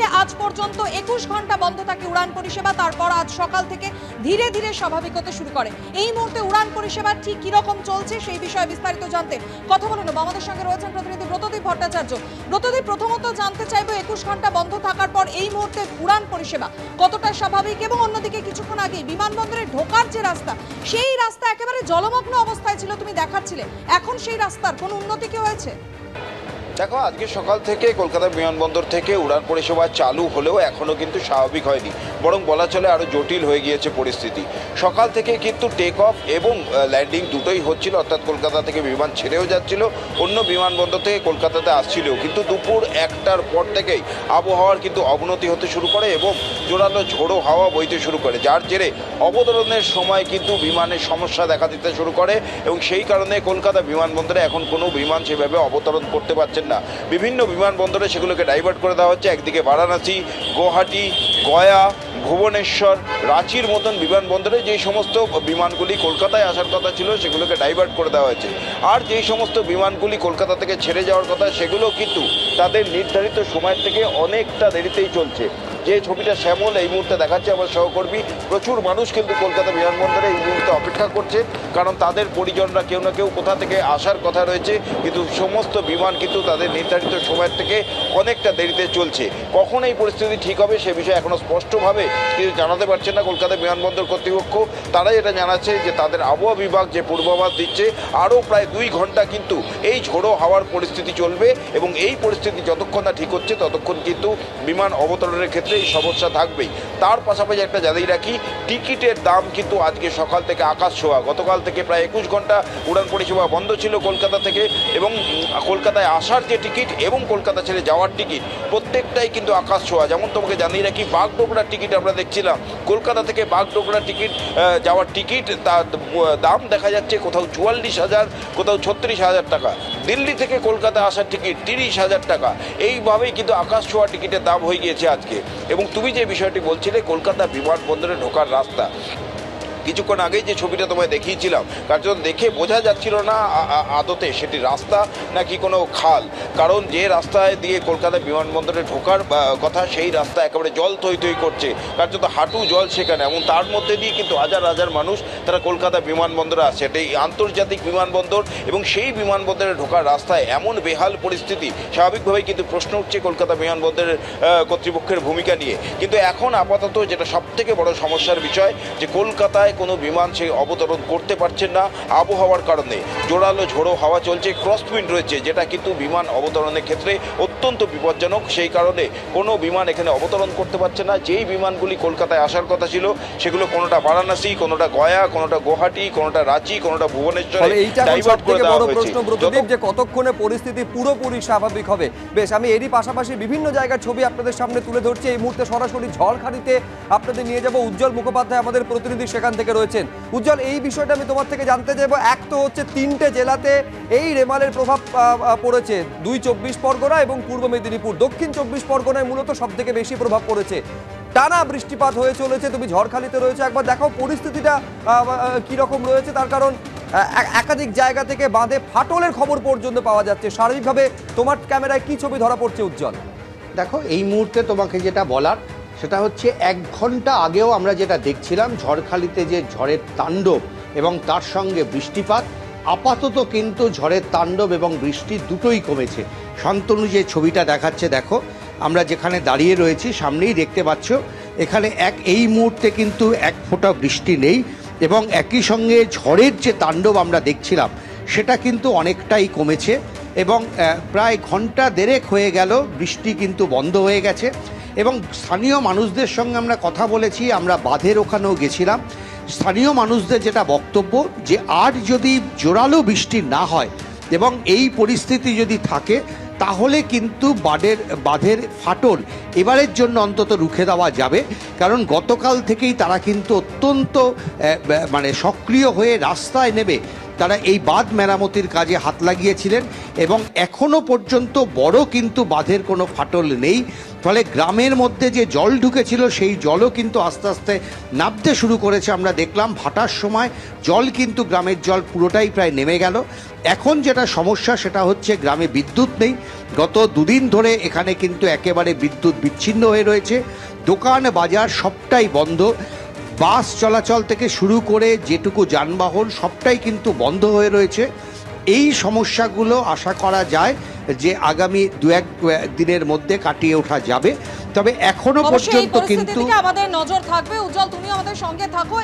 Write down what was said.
থেকে আজ পর্যন্ত একুশ ঘণ্টা বন্ধ থাকে উড়ান পরিষেবা, তারপর আজ সকাল থেকে ধীরে ধীরে স্বাভাবিক হতে শুরু করে। এই মুহূর্তে উড়ান পরিষেবা ঠিক কীরকম চলছে সেই বিষয়ে বিস্তারিত জানতে কথা বলে নেব। আমাদের সঙ্গে রয়েছেন প্রতিনিধি ব্রতদীপ ভট্টাচার্য। ব্রতদীপ, প্রথমত জানতে চাইব একুশ ঘণ্টা বন্ধ থাকার পর এই মুহূর্তে উড়ান পরিষেবা কতটা স্বাভাবিক এবং অন্যদিকে কিছুক্ষণ আগে বিমানবন্দরে ঢোকার যে রাস্তা, সেই রাস্তা একেবারে জলমগ্ন অবস্থায় ছিল, তুমি দেখাচ্ছিলে। এখন সেই রাস্তার কোনো উন্নতি কি হয়েছে? দেখো, আজকে সকাল থেকে কলকাতা বিমানবন্দর থেকে উড়ান পরিষেবা চালু হলেও এখনও কিন্তু স্বাভাবিক হয়নি। বরং বলা চলে আরও জটিল হয়ে গিয়েছে পরিস্থিতি। সকাল থেকে কিন্তু টেক অফ এবং ল্যান্ডিং দুটোই হচ্ছিল। অর্থাৎ কলকাতা থেকে বিমান ছেড়েও যাচ্ছিল, অন্য বিমানবন্দর থেকে কলকাতাতে আসছিলও। কিন্তু দুপুর একটার পর থেকেই আবহাওয়ার কিন্তু অবনতি হতে শুরু করে এবং জোরালো ঝোড়ো হাওয়া বইতে শুরু করে, যার জেরে অবতরণের সময় কিন্তু বিমানের সমস্যা দেখা দিতে শুরু করে এবং সেই কারণে কলকাতা বিমানবন্দরে এখন কোনো বিমান সেভাবে অবতরণ করতে পারছেন না। বিভিন্ন বিমানবন্দরে সেগুলোকে ডাইভার্ট করে দেওয়া হচ্ছে। একদিকে বারাণসী, গুয়াহাটি, গয়া, ভুবনেশ্বর, রাঁচির মতন বিমানবন্দরে যে সমস্ত বিমানগুলি কলকাতায় আসার কথা ছিল, সেগুলোকে ডাইভার্ট করে দেওয়া হয়েছে। আর যেই সমস্ত বিমানগুলি কলকাতা থেকে ছেড়ে যাওয়ার কথা, সেগুলো কিন্তু তাদের নির্ধারিত সময়ের থেকে অনেকটা দেরিতেই চলছে। যে ছবিটা শ্যামল এই মুহূর্তে দেখাচ্ছে, আমার সহকর্মী, প্রচুর মানুষ কিন্তু কলকাতা বিমানবন্দরে এই মুহূর্তে অপেক্ষা করছে, কারণ তাদের পরিজনরা কেউ না কেউ কোথা থেকে আসার কথা রয়েছে, কিন্তু সমস্ত বিমান কিন্তু তাদের নির্ধারিত সময়ের থেকে অনেকটা দেরিতে চলছে। কখন এই পরিস্থিতি ঠিক হবে সে বিষয়ে এখনও স্পষ্টভাবে কিছু জানাতে পারছে না কলকাতা বিমানবন্দর কর্তৃপক্ষ। তারাই এটা জানাচ্ছে যে তাদের আবহাওয়া বিভাগ যে পূর্বাভাস দিচ্ছে, আরও প্রায় দুই ঘণ্টা কিন্তু এই ঝোড়ো হাওয়ার পরিস্থিতি চলবে এবং এই পরিস্থিতি যতক্ষণ না ঠিক হচ্ছে, ততক্ষণ কিন্তু বিমান অবতরণের ক্ষেত্রে এই সমস্যা থাকবেই। তার পাশাপাশি একটা জানিয়ে রাখি, টিকিটের দাম কিন্তু আজকে সকাল থেকে আকাশ ছোঁয়া। গতকাল থেকে প্রায় একুশ ঘণ্টা উড়ান পরিষেবা বন্ধ ছিল কলকাতা থেকে এবং কলকাতায় আসার যে টিকিট এবং কলকাতা ছেড়ে যাওয়ার টিকিট প্রত্যেকটাই কিন্তু আকাশ ছোঁয়া। যেমন তোমাকে জানিয়ে রাখি, বাগডোগরার টিকিট আমরা দেখছিলাম। কলকাতা থেকে বাগডোগরার টিকিট যাওয়ার টিকিট, তার দাম দেখা যাচ্ছে কোথাও চুয়াল্লিশ হাজার, কোথাও ছত্রিশ হাজার টাকা। দিল্লি থেকে কলকাতা আসার টিকিট তিরিশ হাজার টাকা। এইভাবেই কিন্তু আকাশ ছোঁয়া টিকিটের দাম হয়ে গিয়েছে আজকে। এবং তুমি যে বিষয়টি বলছিলে, কলকাতা বিমানবন্দরে ঢোকার রাস্তা। কিছুক্ষণ আগেই যে ছবিটা তোমায় দেখিয়েছিলাম জন্য দেখে বোঝা যাচ্ছিল না আদতে সেটি রাস্তা নাকি কোনো খাল। কারণ যে রাস্তায় দিয়ে কলকাতা বিমানবন্দরে ঢোকার কথা সেই রাস্তা একেবারে জল থই থই করছে। জন্য হাঁটু জল সেখানে। এবং তার মধ্যে দিয়ে কিন্তু হাজার হাজার মানুষ তারা কলকাতা বিমানবন্দরে আসে এটা এই আন্তর্জাতিক বিমানবন্দর এবং সেই বিমানবন্দরে ঢোকার রাস্তায় এমন বেহাল পরিস্থিতি, স্বাভাবিকভাবেই কিন্তু প্রশ্ন উঠছে কলকাতা বিমানবন্দরের কর্তৃপক্ষের ভূমিকা নিয়ে। কিন্তু এখন আপাতত যেটা সব থেকে বড় সমস্যার বিষয়, যে কলকাতায় কোনো বিমান সেই অবতরণ করতে পারছেন না আবহাওয়ার কারণে। জোরালো ঝোড়ো হাওয়া চলছে ক্রসউইন্ড রয়েছে যেটা কিন্তু বিমান অবতরণের ক্ষেত্রে অত্যন্ত বিপজ্জনক। সেই কারণে কোনো বিমান এখানে অবতরণ করতে পারছে না। যেই বিমানগুলি কলকাতায় আসার কথা ছিল সেগুলো কোনোটা বারাণসী কোনোটা গয়া কোনোটা গুয়াহাটি কোনোটা রাঁচি কোনোটা ভুবনেশ্বরে ডাইভার্ট করে দেওয়া হয়েছে। যে কতক্ষণে পরিস্থিতি পুরোপুরি স্বাভাবিক হবে। বেশ আমি এরই পাশাপাশি বিভিন্ন জায়গার ছবি আপনাদের সামনে তুলে ধরছি। এই মুহূর্তে সরাসরি ঝড়খালিতে আপনাদের নিয়ে যাব উজ্জ্বল মুখোপাধ্যায় আমাদের প্রতিনিধি সেখান থেকে রয়েছেন। উজ্জ্বল, এই বিষয়টা আমি তোমার থেকে জানতে চাইব। এক তো হচ্ছে তিনটে জেলাতে এই রেমালের প্রভাব পড়েছে। দুই চব্বিশ পরগনা এবং পূর্ব মেদিনীপুর। দক্ষিণ চব্বিশ পরগনায় মূলত সব থেকে বেশি প্রভাব পড়েছে। টানা বৃষ্টিপাত হয়ে চলেছে, তুমি ঝড়খালিতে রয়েছে। একবার দেখো পরিস্থিতিটা কি রকম রয়েছে। তার কারণ একাধিক জায়গা থেকে বাঁধে ফাটলের খবর পর্যন্ত পাওয়া যাচ্ছে। শারীরিকভাবে তোমার ক্যামেরায় কি ছবি ধরা পড়ছে উজ্জ্বল? দেখো, এই মুহূর্তে তোমাকে যেটা বলার সেটা হচ্ছে এক ঘণ্টা আগেও আমরা যেটা দেখছিলাম, ঝড়খালিতে যে ঝড়ের তাণ্ডব এবং তার সঙ্গে বৃষ্টিপাত, আপাতত কিন্তু ঝড়ের তাণ্ডব এবং বৃষ্টি দুটোই কমেছে। শান্তনু যে ছবিটা দেখাচ্ছে, দেখো, আমরা যেখানে দাঁড়িয়ে রয়েছি, সামনেই দেখতে পাচ্ছ, এখানে এক, এই মুহূর্তে কিন্তু এক ফোঁটা বৃষ্টি নেই এবং একই সঙ্গে ঝড়ের যে তাণ্ডব আমরা দেখছিলাম, সেটা কিন্তু অনেকটাই কমেছে। এবং প্রায় ঘণ্টা দেড়েক হয়ে গেল, বৃষ্টি কিন্তু বন্ধ হয়ে গেছে। এবং স্থানীয় মানুষদের সঙ্গে আমরা কথা বলেছি, আমরা বাঁধের ওখানেও গেছিলাম। স্থানীয় মানুষদের যেটা বক্তব্য, যে আর যদি জোরালো বৃষ্টি না হয় এবং এই পরিস্থিতি যদি থাকে, তাহলে কিন্তু বাঁধের বাঁধের ফাটল এবারের জন্য অন্তত রুখে দেওয়া যাবে। কারণ গতকাল থেকেই তারা কিন্তু অত্যন্ত মানে সক্রিয় হয়ে রাস্তায় নেবে তারা এই বাঁধ মেরামতির কাজে হাত লাগিয়েছিলেন এবং এখনও পর্যন্ত বড় কিন্তু বাঁধের কোনো ফাটল নেই। ফলে গ্রামের মধ্যে যে জল ঢুকেছিল, সেই জলও কিন্তু আস্তে আস্তে নামতে শুরু করেছে। আমরা দেখলাম ভাটার সময় জল কিন্তু গ্রামের জল পুরোটাই প্রায় নেমে গেল। এখন যেটা সমস্যা, সেটা হচ্ছে গ্রামে বিদ্যুৎ নেই। গত দুদিন ধরে এখানে কিন্তু একেবারে বিদ্যুৎ বিচ্ছিন্ন হয়ে রয়েছে। দোকান বাজার সবটাই বন্ধ। বাস চলাচল থেকে শুরু করে যেটুকু যানবাহন সবটাই কিন্তু বন্ধ হয়ে রয়েছে। এই সমস্যাগুলো আশা করা যায় যে আগামী দু এক দিনের মধ্যে কাটিয়ে ওঠা যাবে। তবে এখনও পর্যন্ত কিন্তু আমাদের নজর থাকবে। উজ্জ্বল তুমি আমাদের সঙ্গে থাকো।